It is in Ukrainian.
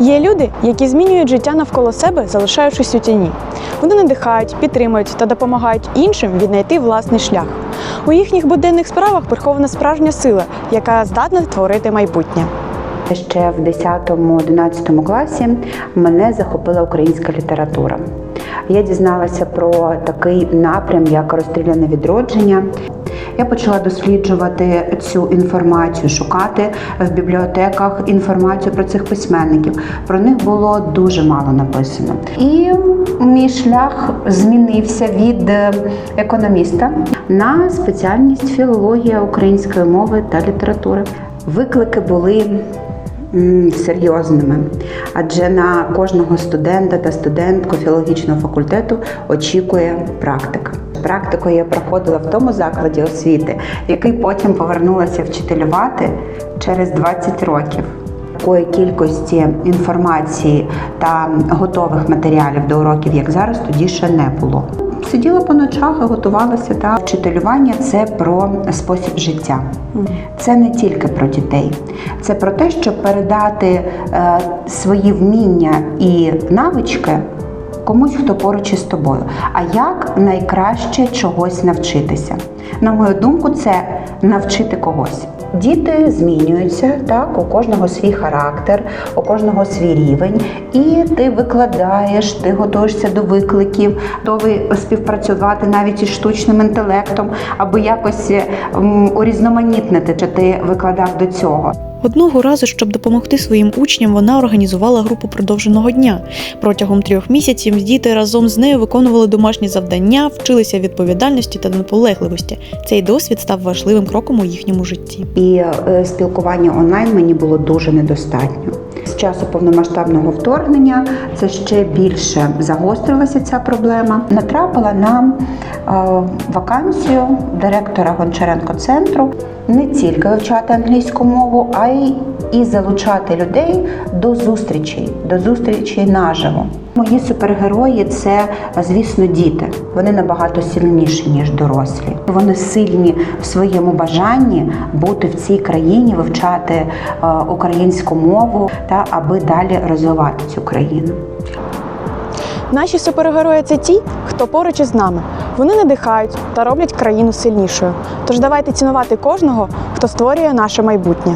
Є люди, які змінюють життя навколо себе, залишаючись у тіні. Вони надихають, підтримують та допомагають іншим віднайти власний шлях. У їхніх буденних справах прихована справжня сила, яка здатна творити майбутнє. Ще в 10-11 класі мене захопила українська література. Я дізналася про такий напрям, як розстріляне відродження. Я почала досліджувати цю інформацію, шукати в бібліотеках інформацію про цих письменників. Про них було дуже мало написано. І мій шлях змінився від е, економіста на спеціальність філологія української мови та літератури. Виклики були серйозними, адже на кожного студента та студентку філологічного факультету очікує практика. Практику я проходила в тому закладі освіти, який потім повернулася вчителювати через 20 років. Такої кількості інформації та готових матеріалів до уроків, як зараз, тоді ще не було. Сиділа по ночах і готувалася. Та вчителювання це про спосіб життя. Це не тільки про дітей, це про те, щоб передати е, свої вміння і навички комусь, хто поруч із тобою. А як найкраще чогось навчитися? На мою думку, це навчити когось. Діти змінюються, так, у кожного свій характер, у кожного свій рівень, і ти викладаєш, ти готуєшся до викликів, готовий співпрацювати навіть із штучним інтелектом, аби якось урізноманітнити, чи ти викладав до цього. Одного разу, щоб допомогти своїм учням, вона організувала групу продовженого дня. Протягом трьох місяців діти разом з нею виконували домашні завдання, вчилися відповідальності та наполегливості. Цей досвід став важливим кроком у їхньому житті. І е, спілкування онлайн мені було дуже недостатньо. З часу повномасштабного вторгнення це ще більше загострилася ця проблема. Натрапила на е, вакансію директора Гончаренко центру не тільки вивчати англійську мову, а й і залучати людей до зустрічей, до зустрічей наживо. Мої супергерої це, звісно, діти. Вони набагато сильніші ніж дорослі. Вони сильні в своєму бажанні бути в цій країні, вивчати е, українську мову та аби далі розвивати цю країну. Наші супергерої це ті, хто поруч із нами. Вони надихають та роблять країну сильнішою. Тож давайте цінувати кожного, хто створює наше майбутнє.